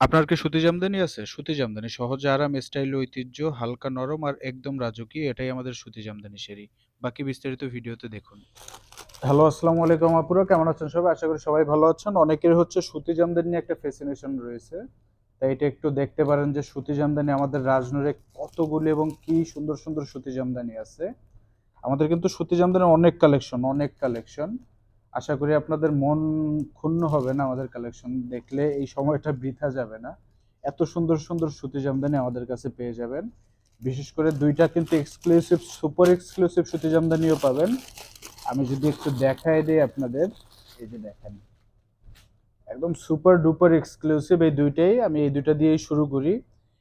আপনার কি সুতি জামদানি আছে? সুতি জামদানি সহজ আরাম, স্টাইল ঐতিহ্য, হালকা নরম আর একদম রাজকীয় এটাই আমাদের সুতি জামদানি শাড়ি। বাকি বিস্তারিত ভিডিওতে দেখুন। হ্যালো, আসসালামু আলাইকুম আপুরা কেমন আছেন সবাই? আশা করি সবাই ভালো আছেন। অনেকের হচ্ছে সুতি জামদানি একটা ফ্যাসিনেশন রয়েছে। তাই এটা একটু দেখতে পারেন যে সুতি জামদানি আমাদের রাজনূরে কতগুলি এবং কি সুন্দর, সুন্দর সুতি জামদানি আছে। আমাদের কিন্তু সুতি জামদানির অনেক কালেকশন, অনেক কালেকশন। আশা করি আপনাদের মন ক্ষুণ্ণ হবে না আমাদের কালেকশন দেখলে এই সময়টা বৃথা যাবে না। এত সুন্দর, সুন্দর সুতি জামদানি আমাদের কাছে পেয়ে যাবেন। বিশেষ করে দুইটা কিন্তু এক্সক্লুসিভ সুপার এক্সক্লুসিভ সুতি জামদানিও পাবেন। আমি যদি একটু দেখাই দিই আপনাদের, এই যে দেখেন। একদম সুপার ডুপার এক্সক্লুসিভ এই দুইটাই আমি এই ২ টা দিয়েই শুরু করি।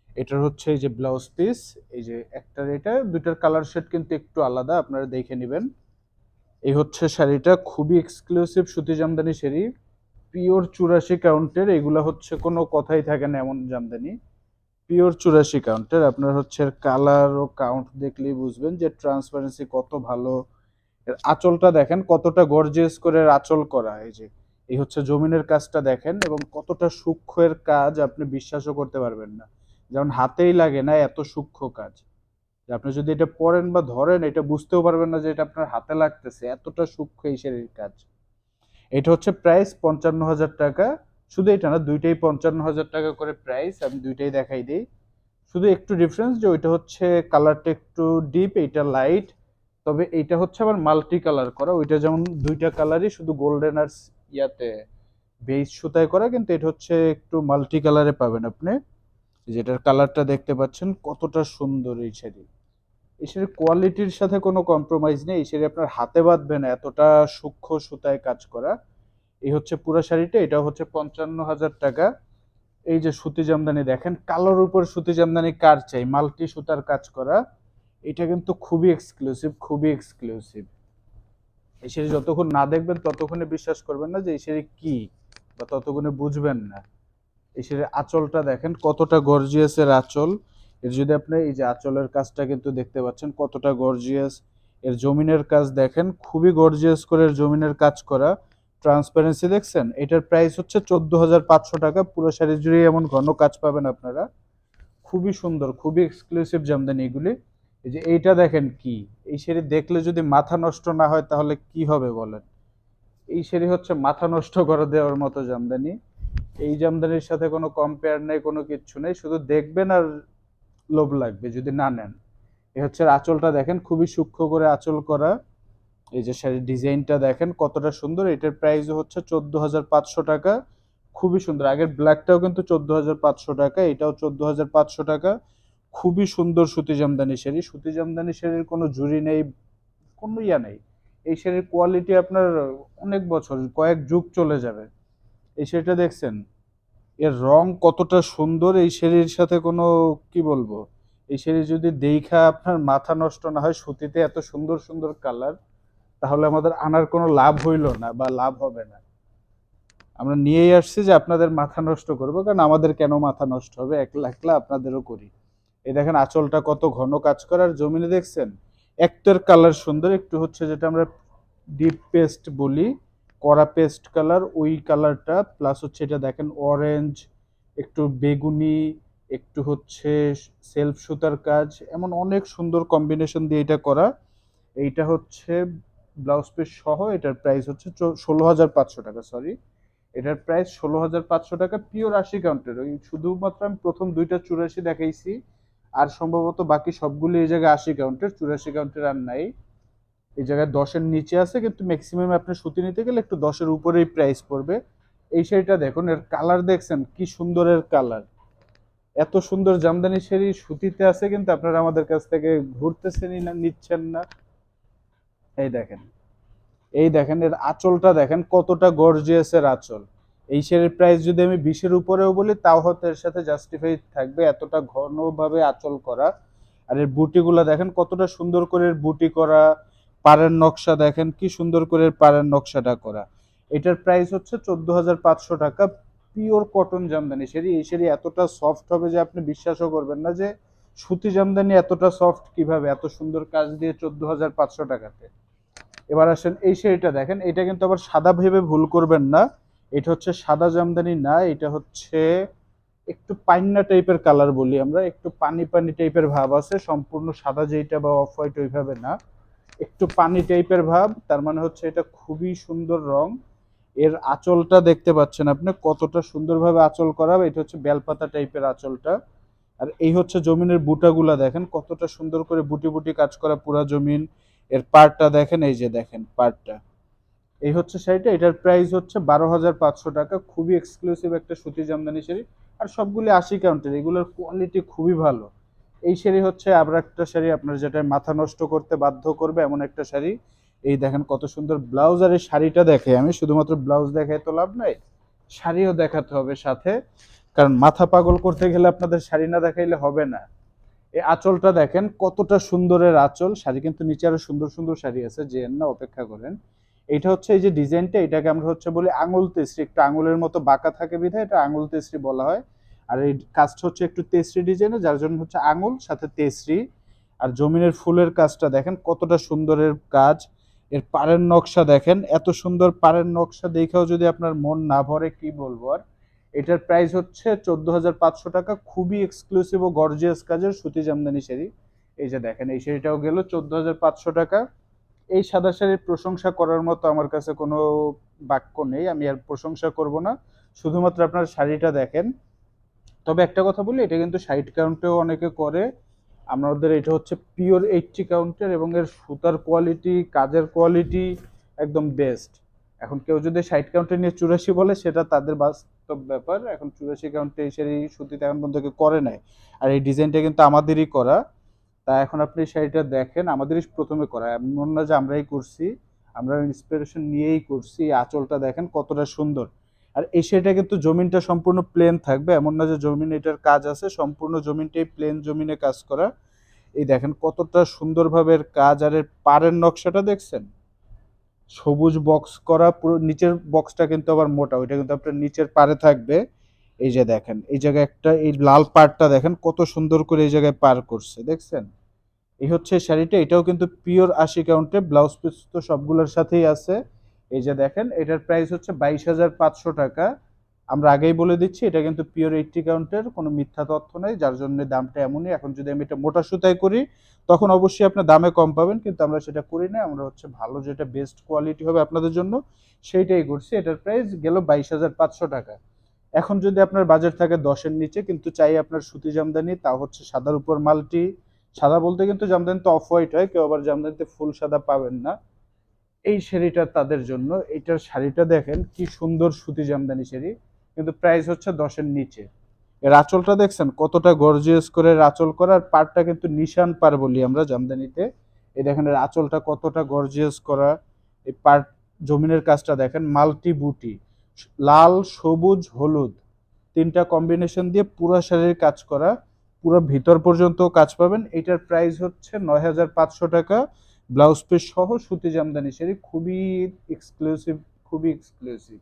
এটার হচ্ছে এই যে ব্লাউজ পিস, এই যে একটার এটা, ২ টার কালার শেড কিন্তু একটু আলাদা আপনারা দেখে নিবেন। এই হচ্ছে শাড়িটা, খুবই এক্সক্লুসিভ সুতি জামদানি শাড়ি। পিওর ৮৪ কাউন্টের এগুলা হচ্ছে কোনো কথাই থাকে না এমন জামদানি। পিওর ৮৪ কাউন্টের আপনার হচ্ছে কালার ও কাউন্ট দেখলেই বুঝবেন যে ট্রান্সপারেন্সি কত ভালো। এর আঁচলটা দেখেন, কতটা গর্জিয়াস করে আঁচল করা, এই যে। এই হচ্ছে জমিনের কাজটা দেখেন এবং কতটা সূক্ষ্ম এর কাজ আপনি বিশ্বাসও করতে পারবেন না। যেমন হাতেই লাগে না এত সূক্ষ্ম কাজ। যে আপনি যদি এটা পড়েন বা ধরেন এটা বুঝতেও পারবেন না যে এটা আপনার হাতে লাগতেছে। এতটা সূক্ষ্ম এই শাড়ির কাজ। এটা হচ্ছে প্রাইস ৳৫৫,০০০ শুধু এটা না দুইটাই পঞ্চান্ন হাজার টাকা করে প্রাইস। আমি দুইটাই দেখাই দিই শুধু একটু ডিফারেন্স যে ওইটা হচ্ছে কালারটা একটু ডিপ, এইটা লাইট। তবে এইটা হচ্ছে আবার মাল্টি কালার করা। ওইটা যেমন দুইটা কালারই শুধু গোল্ডেন আর ইয়াতে বেস সুতায় করা কিন্তু এটা হচ্ছে একটু মাল্টি কালারে পাবেন আপনি। যেটার কালারটা দেখতে পাচ্ছেন কতটা সুন্দর এই শাড়ি। শাড়ির কোয়ালিটির সাথে কোনো কম্প্রোমাইজ নেই। শাড়ি আপনার হাতে বাঁধবে না এতটা সূক্ষ্ম সুতায় কাজ করা। এই হচ্ছে পুরা শাড়িটা এটা হচ্ছে ৳৫৫,০০০ এই যে সুতি জামদানি দেখেন কালোর উপর সুতি জামদানি কার চাই? মাল্টি সুতার কাজ করা। এটা কিন্তু খুবই এক্সক্লুসিভ, খুবই এক্সক্লুসিভ। শাড়ি যতক্ষণ না দেখবেন ততক্ষণে বিশ্বাস করবেন না যে এই কি? বা ততক্ষণে বুঝবেন না। এই শাড়ির আঁচলটা দেখেন কতটা গর্জিয়াসের আঁচল। এর যদি আপনি এই যে আঁচলের কাজটা কিন্তু দেখতে পাচ্ছেন কতটা গর্জিয়াস। এর জমিনের কাজ দেখেন খুবই গর্জিয়াস করে এর জমিনের কাজ করা। ট্রান্সপারেন্সি দেখছেন? এটার প্রাইস হচ্ছে ৳১৪,৫০০ পুরো শাড়ি জুড়েই এমন ঘন কাজ পাবেন আপনারা। খুবই সুন্দর, খুবই এক্সক্লুসিভ জামদানি এগুলি। এই যে এইটা দেখেন কি? এই শাড়ি দেখলে যদি মাথা নষ্ট না হয় তাহলে কি হবে বলেন? এই শাড়ি হচ্ছে মাথা নষ্ট করে দেওয়ার মতো জামদানি। এই জামদানির সাথে কোনো কম্পেয়ার নেই কোনো কিচ্ছু নেই। শুধু দেখবেন আর লোভ লাগবে যদি না নেন। এ হচ্ছে আঁচলটা দেখেন খুবই সূক্ষ্ম করে আঁচল করা। এই যে শাড়ির ডিজাইনটা দেখেন কতটা সুন্দর। এটার প্রাইসও হচ্ছে ৳১৪,৫০০ খুবই সুন্দর। আগের ব্ল্যাকটাও কিন্তু ৳১৪,৫০০ এটাও ৳১৪,৫০০ খুবই সুন্দর সুতি জামদানি শাড়ি। সুতি জামদানি শাড়ির কোনো জুড়ি নেই, কোনো ইয়া নেই। এই শাড়ির কোয়ালিটি আপনার অনেক বছর, কয়েক যুগ চলে যাবে। এই শাড়িটা দেখছেন? এর রং কতটা সুন্দর এই শাড়ির সাথে কোনো কি বলব? এই শাড়ি যদি দেইখা আপনার মাথা নষ্ট না হয় সুতিতে এত সুন্দর, সুন্দর কালার তাহলে আমাদের আনার কোনো লাভ হইল না বা লাভ হবে না। আমরা নিয়েই আসছি যে আপনাদের মাথা নষ্ট করব কারণ আমাদের কেন মাথা নষ্ট হবে? একলা, একলা আপনাদেরও করি। এই দেখেন আঁচলটা কত ঘন কাজ করা আর জমিনে দেখছেন? একটার কালার সুন্দর, একটু হচ্ছে যেটা আমরা ডিপ পেস্ট বলি, কড়া পেস্ট কালার ওই কালারটা প্লাস হচ্ছে এটা দেখেন অরেঞ্জ, একটু বেগুনি, একটু হচ্ছে সেলফ সুতার কাজ এমন অনেক সুন্দর কম্বিনেশন দিয়ে এটা করা। এইটা হচ্ছে ব্লাউজ পিস সহ এটার প্রাইস হচ্ছে চো ৳১৬,৫০০ সরি। এটার প্রাইস ৳১৬,৫০০ পিওর ৮০ কাউন্টের। ওই শুধুমাত্র আমি প্রথম দুইটা চুরাশি দেখাইছি। আর সম্ভবত বাকি সবগুলি এই জায়গায় ৮০ কাউন্টের, ৮৪ কাউন্টের আর নাই। এই জায়গায় দশের নিচে আছে কিন্তু ম্যাক্সিমাম আপনি সুতি নিতে গেলে একটু দশের উপরেই প্রাইস পড়বে। এই শাড়িটা দেখুন এর কালার দেখছেন কি সুন্দরের কালার। এত সুন্দর জামদানি শাড়ি সুতিতে আছে কিন্তু আপনারা আমাদের কাছ থেকে ঘুরতেছেনই না, নিচ্ছেন না। এই দেখেন। এই দেখেন এর আঁচলটা দেখেন কতটা গর্জিয়াস এর আঁচল। এই শাড়ির প্রাইস যদি আমি বিশের উপরেও বলি তাও হয়তো এর সাথে জাস্টিফাই থাকবে এতটা ঘনভাবে আঁচল করা। আর এর বুটিগুলা দেখেন কতটা সুন্দর করে এর বুটি করা, পাড়ের নকশা দেখেন কি সুন্দর করে পাড়ের নকশাটা করা। এটার প্রাইস হচ্ছে ৳১৪,৫০০ পিওর কটন জামদানি শাড়ি। এই শাড়ি এতটা সফট হবে যে আপনি বিশ্বাসও করবেন না যে সুতি জামদানি এতটা সফট কীভাবে এত সুন্দর কাজ দিয়ে ৳১৪,৫০০ টাকাতে এবার আসেন এই শাড়িটা দেখেন এটা কিন্তু আবার সাদা ভেবে ভুল করবেন না। এটা হচ্ছে সাদা জামদানি না, এটা হচ্ছে একটু পাইন্না টাইপের কালার বলি আমরা একটু পানি পানি টাইপের ভাব আছে সম্পূর্ণ সাদা যেইটা বা অফ হোয়াইট ওইভাবে না একটু পানি টাইপের ভাব, তার মানে হচ্ছে এটা খুবই সুন্দর রং। এর আঁচলটা দেখতে পাচ্ছেন আপনি, কতটা সুন্দরভাবে আঁচল করা, এটা হচ্ছে বেলপাতা টাইপের আঁচলটা। আর এই হচ্ছে জমিনের বুটাগুলা দেখেন, কতটা সুন্দর করে বুটি বুটি কাজ করা পুরা জমিন। এর পার্টটা দেখেন, এই যে দেখেন পার্টটা এই হচ্ছে শাড়িটা, এটার প্রাইস হচ্ছে বারো হাজার পাঁচশো টাকা, খুবই এক্সক্লুসিভ একটা সুতি জামদানি শাড়ি। আর সবগুলি আশি কাউন্টের এগুলোর কোয়ালিটি খুবই ভালো। এই শাড়ি হচ্ছে আবার একটা শাড়ি আপনার যেটা মাথা নষ্ট করতে বাধ্য করবে এমন একটা শাড়ি। এই দেখেন কত সুন্দর ব্লাউজ আর এই শাড়িটা দেখে। আমি শুধুমাত্র ব্লাউজ দেখাই তো লাভ নাই, শাড়িও দেখাতে হবে সাথে। কারণ মাথা পাগল করতে গেলে আপনাদের শাড়ি না দেখাইলে হবে না। এই আঁচলটা দেখেন, কতটা সুন্দরের আঁচল। শাড়ি কিন্তু নিচে আরও সুন্দর সুন্দর শাড়ি আছে যে না অপেক্ষা করেন। এটা হচ্ছে এই যে ডিজাইনটা, এটাকে আমরা হচ্ছে বলি আঙুল তেসরি। একটু আঙুলের মতো বাঁকা থাকে বিধায় এটা আঙুল তেসরি বলা হয়। আর এই কাজটা হচ্ছে একটু তেসরি ডিজাইনের যার জন্য হচ্ছে আঙুল, সাথে তেসরি। আর জমিনের ফুলের কাজটা দেখেন, কতটা সুন্দরের কাজ। এর পাড়ের নকশা দেখেন, এত সুন্দর পাড়ের নকশা দেখেও যদি আপনার মন না ভরে, কি বলব আর? এটার প্রাইস হচ্ছে চোদ্দ হাজার পাঁচশো টাকা, খুবই এক্সক্লুসিভ ও গর্জিয়াস কাজের সুতি জামদানি শাড়ি। এই যে দেখেন, এই শাড়িটাও গেল চোদ্দ হাজার পাঁচশো টাকা। এই সাদা শাড়ির প্রশংসা করার মতো আমার কাছে কোনো বাক্য নেই, আমি আর প্রশংসা করব না। শুধুমাত্র আপনার শাড়িটা দেখেন তবে একটা কথা বলি, এটা কিন্তু ষাট কাউন্টেও অনেকে করে। আমাদের এটা হচ্ছে পিওর এইটটি কাউন্টের এবং এর সুতার কোয়ালিটি কাজের কোয়ালিটি একদম বেস্ট এখন কেউ যদি ষাট কাউন্টে নিয়ে চুরাশি বলে, সেটা তাদের বাস্তব ব্যাপার। এখন চুরাশি কাউন্টে শাড়ি সুতিতে এখন পর্যন্ত কেউ করে নাই। আর এই ডিজাইনটা কিন্তু আমাদেরই করা। তা এখন আপনি শাড়িটা দেখেন, আমাদেরই প্রথমে করা। এমন না যে আমরাই করছি, আমরা ইন্সপিরেশন নিয়েই করছি। আঁচলটা দেখেন কতটা সুন্দর। আর এই কিন্তু জমিনটা সম্পূর্ণ প্লেন থাকবে। এমন না যে জমিন এটার কাজ আছে, সম্পূর্ণ জমিনটাই প্লেন জমিনে কাজ করা। এই দেখেন কতটা সুন্দরভাবে এর কাজ আর এর পাড়ের নকশাটা দেখছেন? সবুজ বক্স করা, পুরো নিচের বক্সটা কিন্তু আবার মোটা, ওইটা কিন্তু আপনার নিচের পাড়ে থাকবে। এই যে দেখেন, এই জায়গায় একটা, এই লাল পাড়টা দেখেন কত সুন্দর করে এই জায়গায় পার করছে, দেখছেন? এই হচ্ছে শাড়িটা, এটাও কিন্তু পিওর আশি কাউন্টে ব্লাউজ পিস তো সবগুলোর সাথেই আছে। এই যে দেখেন, এটার প্রাইস হচ্ছে বাইশ হাজার পাঁচশো টাকা। আমরা আগেই বলে দিচ্ছি, এটা কিন্তু পিওর এইটটি কাউন্টের কোনো মিথ্যা তথ্য নেই, যার জন্য দামটা এমনই। এখন যদি আমি এটা মোটা সুতায় করি, তখন অবশ্যই আপনি দামে কম পাবেন, কিন্তু আমরা সেটা করি না। আমরা হচ্ছে ভালো যেটা বেস্ট কোয়ালিটি হবে আপনাদের জন্য, সেইটাই করছি। এটার প্রাইস গেল বাইশ হাজার পাঁচশো টাকা। এখন যদি আপনার বাজেট থাকে দশের নিচে, কিন্তু চাই আপনার সুতি জামদানি, তা হচ্ছে সাদার উপর মালটি। সাদা বলতে কিন্তু জামদানি তো অফ হোয়াইট হয়, কেউ আবার জামদানিতে ফুল সাদা পাবেন না। এই শাড়িটা তাদের জন্য। এটার শাড়িটা দেখেন, কি সুন্দর সুতি জামদানি শাড়ি। কিন্তু প্রাইস হচ্ছে দশের নিচে। এর আঁচলটা দেখছেন? কতটা গর্জিয়াস করে আঁচল করার পাড়টা কিন্তু নিশান পার বলি আমরা জামদানিতে। এই দেখেন, এর আঁচলটা কতটা গর্জিয়াস করা। এই পার জমিনের কাজটা দেখেন, মাল্টি বুটি। লাল, সবুজ, হলুদ। তিনটা কম্বিনেশন দিয়ে পুরো শাড়ির কাজ করা। পুরো ভিতর পর্যন্ত কাজ পাবেন। এটার প্রাইস হচ্ছে নয় হাজার পাঁচশো টাকা। ব্লাউজ পিস সহ সুতি জামদানি শাড়ি খুবই এক্সক্লুসিভ খুবই এক্সক্লুসিভ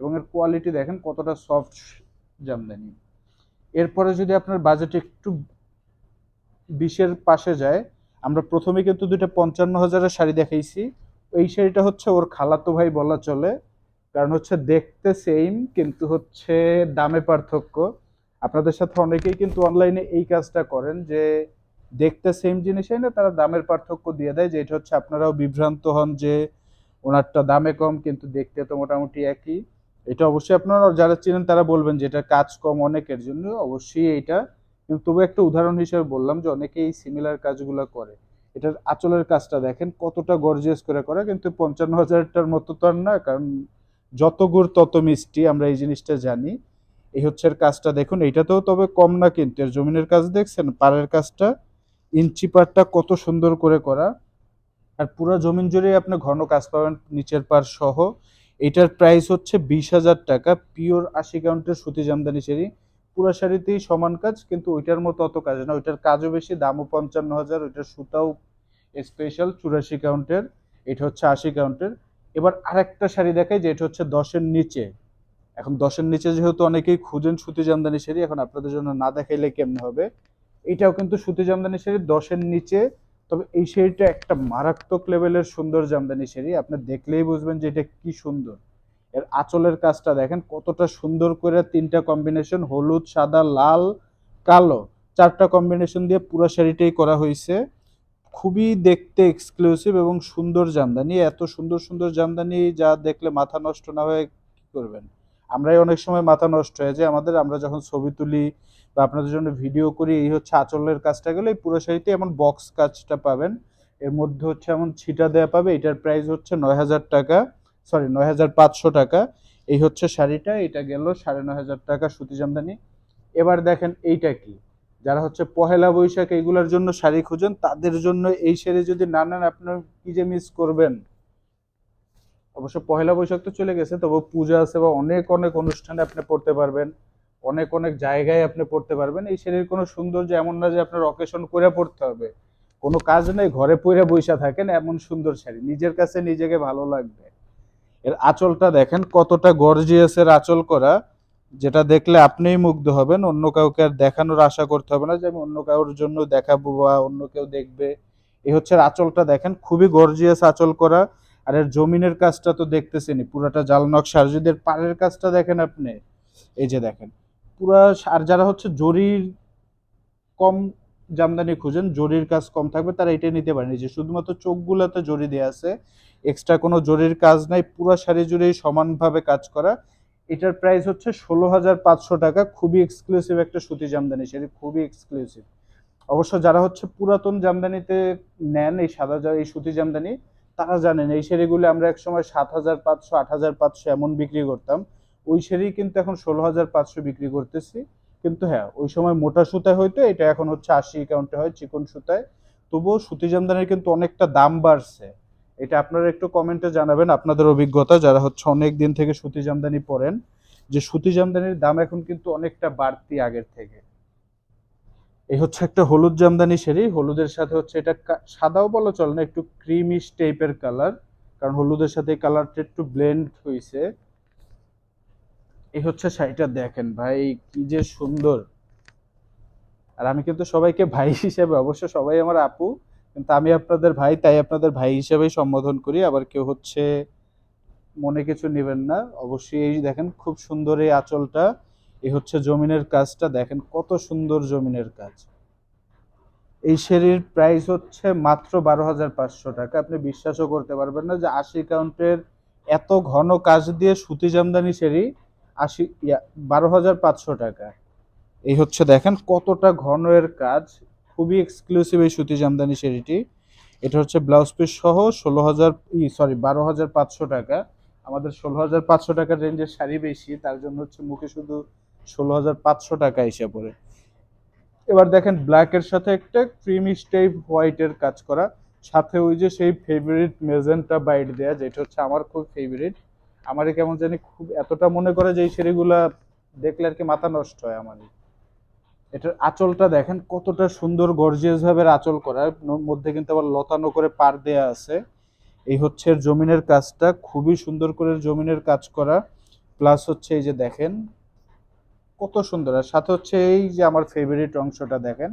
এবং এর কোয়ালিটি দেখেন কতটা সফট জামদানি। এরপরে যদি আপনার বাজেট একটু বিশের পাশে যায়, আমরা প্রথমে কিন্তু দুইটা পঞ্চান্ন হাজারের শাড়ি দেখাইছি। এই শাড়িটা হচ্ছে ওর খালাতো ভাই বলা চলে, কারণ হচ্ছে দেখতে সেম কিন্তু হচ্ছে দামে পার্থক্য। আপনাদের সাথে অনেকেই কিন্তু অনলাইনে এই কাজটা করেন যে দেখতে সেম জিনিসই না, তারা দামের পার্থক্য দিয়ে দেয়, যে এটা হচ্ছে আপনারাও বিভ্রান্ত হন যে ওনারটা দামে কম, কিন্তু দেখতে তো মোটামুটি একই। এটা অবশ্যই আপনারা যারা চিনেন তারা বলবেন যে এটা কাজ কম অনেকের জন্য, অবশ্যই এইটা কিন্তু তবু একটা উদাহরণ হিসেবে বললাম যে অনেকেই সিমিলার কাজগুলো করে। এটার আঁচলের কাজটা দেখেন, কতটা গর্জিয়াস করে করে, কিন্তু পঞ্চান্ন হাজারটার মতো তো আর না, কারণ যত গুড় তত মিষ্টি, আমরা এই জিনিসটা জানি। এই হচ্ছে কাজটা দেখুন, এইটাতেও তবে কম না, কিন্তু এর জমিনের কাজ দেখছেন, পাড়ের কাজটা ইঞ্চি পাড়টা কত সুন্দর করে করা। আর পুরো জমিন জুড়ে আপনি ঘন কাজ পাবেন, নিচের পাড় সহ। এটার প্রাইস হচ্ছে বিশ হাজার টাকা। পিওর আশি কাউন্টের সুতি জামদানি শাড়ি। পুরো শাড়িতেই সমান কাজ, কিন্তু ওইটার মতো অত কাজ না। ওইটার কাজও বেশি, দামও পঞ্চান্ন হাজার। ওইটার সুতাও স্পেশাল চুরাশি কাউন্টের এটা হচ্ছে আশি কাউন্টের এবার আরেকটা শাড়ি দেখাই, যে এটা হচ্ছে দশের নিচে। এখন দশের নিচে যেহেতু অনেকেই খুঁজেন সুতি জামদানি শাড়ি, এখন আপনাদের জন্য না দেখাইলে কেমনে হবে? এটাও কিন্তু সুতি জামদানি শাড়ি দশের নিচে। তবে এই শাড়িটা একটা মারাত্মক লেভেলের সুন্দর জামদানি শাড়ি। আপনি দেখলেই বুঝবেন যে এটা কি সুন্দর। এর আঁচলের কাজটা দেখেন, কতটা সুন্দর করে তিনটা কম্বিনেশন হলুদ, সাদা, লাল, কালো, চারটা কম্বিনেশন দিয়ে পুরো শাড়িটাই করা হয়েছে। খুবই দেখতে এক্সক্লুসিভ এবং সুন্দর জামদানি। এত সুন্দর সুন্দর জামদানি যা দেখলে মাথা নষ্ট না হয়ে কি করবেন? আমরাই অনেক সময় মাথা নষ্ট হয়ে যায় আমাদের, আমরা যখন ছবি তুলি বা আপনাদের জন্য ভিডিও করি, এই হচ্ছে আঁচলের কাজটা গেলে এই পুরো শাড়িতে এমন বক্স কাজটা পাবেন। এর মধ্যে হচ্ছে এমন ছিটা দেওয়া পাবে, এটার প্রাইস হচ্ছে নয় হাজার টাকা সরি নয় হাজার পাঁচশো টাকা। এই হচ্ছে শাড়িটা, এটা গেল সাড়ে নয় হাজার টাকা সুতি জামদানি। এবার দেখেন এইটা কি। যারা হচ্ছে পহেলা বৈশাখ এইগুলোর জন্য শাড়ি খুঁজেন, তাদের জন্য এই শাড়ি যদি না নেন, আপনার কি যে মিস করবেন? অবশ্য পহেলা বৈশাখ তো চলে গেছে, তবে পূজা আছে বা অনেক অনেক অনুষ্ঠানে আপনি পড়তে পারবেন। অনেক অনেক জায়গায় আপনি পড়তে পারবেন। এই শাড়ির কোনো সৌন্দর্য এমন না যে আপনার অকেশন করে পড়তে হবে। কোনো কাজ নেই, ঘরে পরে বৈশা থাকেন এমন সুন্দর শাড়ি। নিজের কাছে নিজেকে ভালো লাগবে। এর আঁচলটা দেখেন, কতটা গর্জিয়াসের আঁচল করা, যেটা দেখলে আপনিই মুগ্ধ হবেন। অন্য কাউকে আর দেখানোর আশা করতে হবে না যে আমি অন্য কারোর জন্য দেখাবো বা অন্য কেউ দেখবে। এই হচ্ছে আঁচলটা দেখেন, খুবই গর্জিয়াস আঁচল করা। আর এর জমিনের কাজটা তো দেখতেছেনি পুরাটা জাল নকশা। আর যদি এর পাড়ের কাজটা দেখেন আপনি, এই যে দেখেন পুরা আর যারা হচ্ছে জরির কম জামদানি খুঁজেন, জরির কাজ কম থাকবে, তারা এটা নিতে পারেন যে শুধুমাত্র চোখগুলোতে জরি দেওয়া আছে এক্সট্রা কোনো জরির কাজ নাই, পুরা শাড়ি জুড়েই সমানভাবে কাজ করা। এটার প্রাইস হচ্ছে ষোলো হাজার পাঁচশো টাকা, খুবই এক্সক্লুসিভ একটা সুতি জামদানি শাড়ি, খুবই এক্সক্লুসিভ অবশ্য যারা হচ্ছে পুরাতন জামদানিতে নেন, এই সাদা এই সুতি জামদানি, তারা জানেন, এই শাড়িগুলো আমরা একসময় সাত হাজার পাঁচশো, আট হাজার পাঁচশো এমন বিক্রি করতাম। ওই শাড়ি কিন্তু এখন ষোলো হাজার পাঁচশো বিক্রি করতেছি। কিন্তু হ্যাঁ ওই সময় মোটা সুতায় হয়তো এটা এখন হচ্ছে আশি কাউন্টে হয়, চিকন সুতায়। তবুও সুতি জামদানির কিন্তু অনেকটা দাম বাড়ছে। এটা আপনারা একটু কমেন্টে জানাবেন আপনাদের অভিজ্ঞতা, যারা হচ্ছে অনেক দিন থেকে সুতি জামদানি পরেন, যে সুতি জামদানির দাম এখন কিন্তু অনেকটা বাড়তি আগের থেকে। এই হচ্ছে একটা হলুদ জামদানি শাড়ি, হলুদের সাথে হচ্ছে এটা সাদাও বলা চলে না, একটু ক্রিমিশ টাইপের কালার কারণ হলুদের সাথে কালারটা একটু ব্লেন্ড হয়েছে এই হচ্ছে শাড়িটা দেখেন ভাই, কি যে সুন্দর। আর আমি কিন্তু সবাইকে ভাই হিসেবে, অবশ্য সবাই আমার আপু, কিন্তু আমি আপনাদের ভাই, তাই আপনাদের ভাই হিসেবেই সম্বোধন করি। আবার কেউ হচ্ছে মনে কিছু নেবেন না। অবশ্যই এই দেখেন খুব সুন্দর এই আঁচলটা। এই হচ্ছে জমিনের কাজটা, দেখেন কত সুন্দর জমিনের কাজ। এই শাড়ির প্রাইস হচ্ছে মাত্র বারো হাজার পাঁচশো টাকা। আপনি বিশ্বাসও করতে পারবেন না যে আশি কাউন্টের এত ঘন কাজ দিয়ে সুতি জামদানি শাড়ি আশি বারো হাজার পাঁচশো টাকা। এই হচ্ছে দেখেন কতটা ঘন এর কাজ। খুবই এক্সক্লুসিভ এই সুতি জামদানি শাড়িটি। এটা হচ্ছে ব্লাউজ পিস সহ ষোলো হাজার, ই সরি বারো হাজার পাঁচশো টাকা। আমাদের ষোলো হাজার পাঁচশো টাকার রেঞ্জের শাড়ি বেশি, তার জন্য হচ্ছে মুখে শুধু ষোলো হাজার পাঁচশো টাকা এসে পড়ে। এবার দেখেন ব্ল্যাকের সাথে একটা ক্রিমি টাইপ হোয়াইটের কাজ করা। সাথে ওই যে সেই ফেভারিট মেজেন্টা বাইট দেয়া, যেটা হচ্ছে আমার খুব ফেভারিট আমারই কেমন জানি খুব এতটা মনে করে যে এই শাড়িগুলা দেখলে আর কি মাথা নষ্ট হয় আমারই। এটার আঁচলটা দেখেন কতটা সুন্দর গর্জিয়াস ভাবে আঁচল করা। মধ্যে কিন্তু আবার লতানো করে পার দেয়া আছে। এই হচ্ছে জমিনের কাজটা, খুবই সুন্দর করে জমিনের কাজ করা। প্লাস হচ্ছে এই যে দেখেন, কত সুন্দর। আর সাথে হচ্ছে এই যে আমার ফেভারিট অংশটা দেখেন।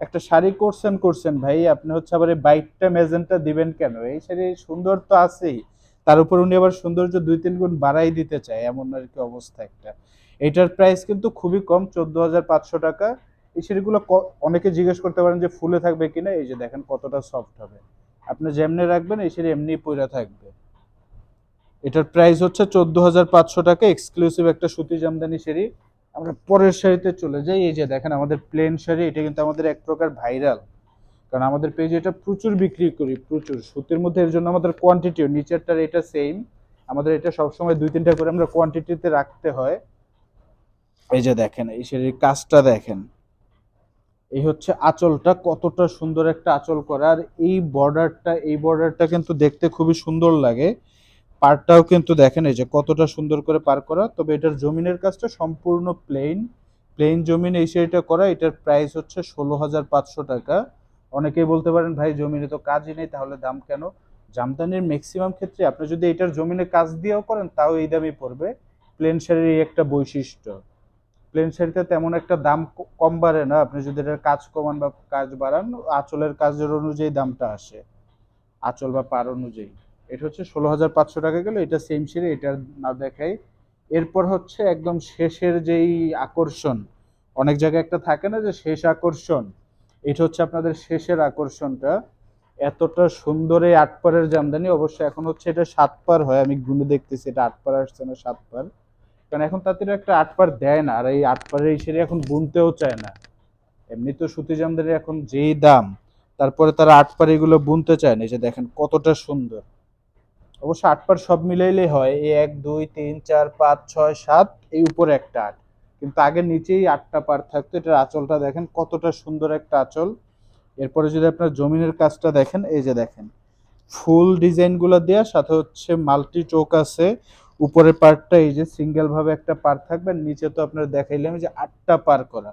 একটা শাড়ি করছেন করছেন ভাই, আপনি হচ্ছে আবার এই বাইকটা মেজেন্টটা দিবেন কেন? এই শাড়ি সুন্দর তো আছেই। তার উপর উনি আবার সৌন্দর্য দুই তিন গুণ বাড়াই দিতে চায়, এমন আর কি অবস্থা একটা। এটার প্রাইস কিন্তু খুবই কম, চোদ্দ হাজার পাঁচশো টাকা। এই শাড়িগুলো অনেকে জিজ্ঞেস করতে পারেন যে ফুলে থাকবে কিনা এই যে দেখেন কতটা সফট হবে। আপনি যেমনি রাখবেন, এই শাড়ি এমনি পইরা থাকবে। এটার প্রাইস হচ্ছে চোদ্দ হাজার পাঁচশো টাকা এক্সক্লুসিভ একটা সুতি জামদানি শাড়ি। আমরা পরের শাড়িতে চলে যাই। এই যে দেখেন আমাদের প্লেন শাড়ি, এটা কিন্তু আমাদের এক প্রকার ভাইরাল কারণ আমাদের পেজে এটা প্রচুর বিক্রি করি, প্রচুর। সুতির মধ্যে এর জন্য আমাদের কোয়ান্টিটিও নিচেরটার এটা সেম আমাদের এটা সবসময় দুই তিনটা করে আমরা কোয়ান্টিটিতে রাখতে হয়। এই যে দেখেন, এই শাড়ির কাজটা দেখেন। এই হচ্ছে আঁচলটা, কতটা সুন্দর একটা আঁচল করা। আর এই বর্ডারটা এই বর্ডারটা কিন্তু দেখতে খুবই সুন্দর লাগে। পারটাও কিন্তু দেখেন, এই যে কতটা সুন্দর করে পার করা। তবে এটার জমিনের কাজটা সম্পূর্ণ প্লেন প্লেন জমিন এই শাড়িটা করা, এটার প্রাইস হচ্ছে ষোলো হাজার পাঁচশো টাকা। অনেকেই বলতে পারেন, ভাই, জমিনে তো কাজই নেই, তাহলে দাম কেন? জামদানির ম্যাক্সিমাম ক্ষেত্রে আপনি যদি এটার জমিনে কাজ দিয়েও করেন, তাও এই দামই পড়বে। প্লেন শাড়ির একটা বৈশিষ্ট্য। প্লেন শাড়িতে তেমন একটা দাম কম বাড়ে না। আপনি যদি এটার কাজ কমান বা কাজ বাড়ান, আঁচলের কাজের অনুযায়ী দামটা আসে। আঁচল বা পার অনুযায়ী। এটা হচ্ছে ষোলো হাজার পাঁচশো টাকা গেল, এটা সেম সিরে এটা না দেখাই। এরপর হচ্ছে একদম শেষের যেই আকর্ষণ, অনেক জায়গায় একটা থাকে না যে শেষ আকর্ষণ এটা হচ্ছে আপনাদের শেষের আকর্ষণটা। এতটা সুন্দর এই আট পারের জামদানি, অবশ্য এখন হচ্ছে এটা সাত পার হয়, আমি গুনে দেখতেছি এটা আট পার আসছে না সাত পার কারণ এখন তাদের একটা আট পার দেয় না, আর এই আট পারের এই সেরে এখন বুনতেও চায় না। এমনি তো সুতি জামদানি এখন যেই দাম, তারপরে তারা আট পার এগুলো বুনতে চায় না যে দেখেন কতটা সুন্দর। অবশ্য আট পার সব মিলাইলেই হয়, এই এক, দুই, তিন, চার, পাঁচ, ছয়, সাত, এই উপরে একটা আট। কিন্তু আগে নিচেই আটটা পার থাকতো, এটার আঁচলটা দেখেন, কতটা সুন্দর একটা আঁচল। এরপরে যদি আপনার জমিনের কাজটা দেখেন, এই যে দেখেন, ফুল ডিজাইনগুলো দেওয়া সাথে হচ্ছে মাল্টি চোখ আছে, উপরের পার্টটা এই যে সিঙ্গেলভাবে একটা পার থাকবে, নিচে তো আপনার দেখাইলাম যে আটটা পার করা।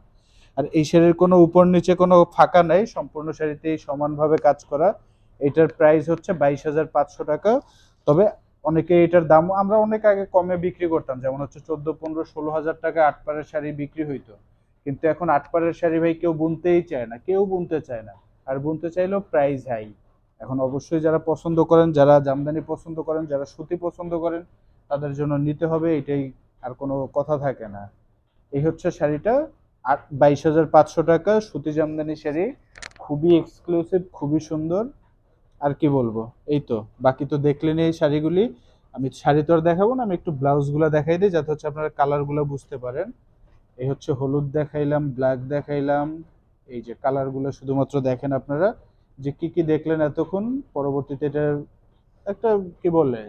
আর এই শাড়ির কোনো উপর নিচে কোনো ফাঁকা নাই, সম্পূর্ণ শাড়িতেই সমানভাবে কাজ করা। এটার প্রাইস হচ্ছে বাইশ হাজার পাঁচশো টাকা। তবে অনেকে এটার দাম, আমরা অনেক আগে কমে বিক্রি করতাম, যেমন হচ্ছে চোদ্দ, পনেরো, ষোলো হাজার টাকা আট পাড়ের শাড়ি বিক্রি হইতো। কিন্তু এখন আট পাড়ের শাড়ি ভাই কেউ বুনতেই চায় না, কেউ বুনতে চায় না। আর বুনতে চাইলেও প্রাইস হাই এখন অবশ্যই যারা পছন্দ করেন, যারা জামদানি পছন্দ করেন, যারা সুতি পছন্দ করেন, তাদের জন্য নিতে হবে, এটাই আর কোনো কথা থাকে না। এই হচ্ছে শাড়িটা আট বাইশ হাজার পাঁচশো টাকা সুতি জামদানি শাড়ি। খুবই এক্সক্লুসিভ খুবই সুন্দর। আর কি বলব? এই তো, বাকি তো দেখলেন এই শাড়িগুলি। আমি শাড়ি তো আর দেখাবো না, আমি একটু ব্লাউজগুলো দেখাই দিই, যাতে হচ্ছে আপনারা কালারগুলো বুঝতে পারেন। এই হচ্ছে হলুদ দেখাইলাম, ব্ল্যাক দেখাইলাম, এই যে কালারগুলো শুধুমাত্র দেখেন আপনারা। যে কি কি দেখলেন এতক্ষণ, পরবর্তীতে এটার একটা কি বলে?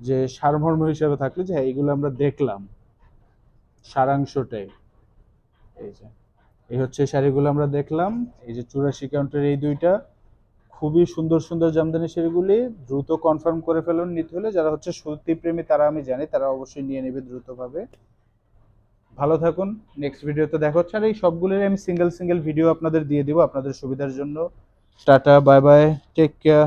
যে সারমর্ম হিসেবে থাকল যে হ্যাঁ এইগুলো আমরা দেখলাম। সারাংশটাই। এই যে, এই হচ্ছে শাড়িগুলো আমরা দেখলাম। এই যে চুরাশি কাউন্টের এই দুইটা। খুবই সুন্দর সুন্দর জামদানি শাড়িগুলি দ্রুত কনফার্ম করে ফেলুন, নিতে হলে যারা হচ্ছে সত্যি প্রেমী তারা আমি জানি, তারা অবশ্যই নিয়ে নেবে দ্রুতভাবে। ভালো থাকুন নেক্সট ভিডিওতে দেখা হচ্ছে। আর এই সবগুলোর আমি সিঙ্গেল সিঙ্গেল ভিডিও আপনাদের দিয়ে দিব আপনাদের সুবিধার জন্য। Tata bye bye take care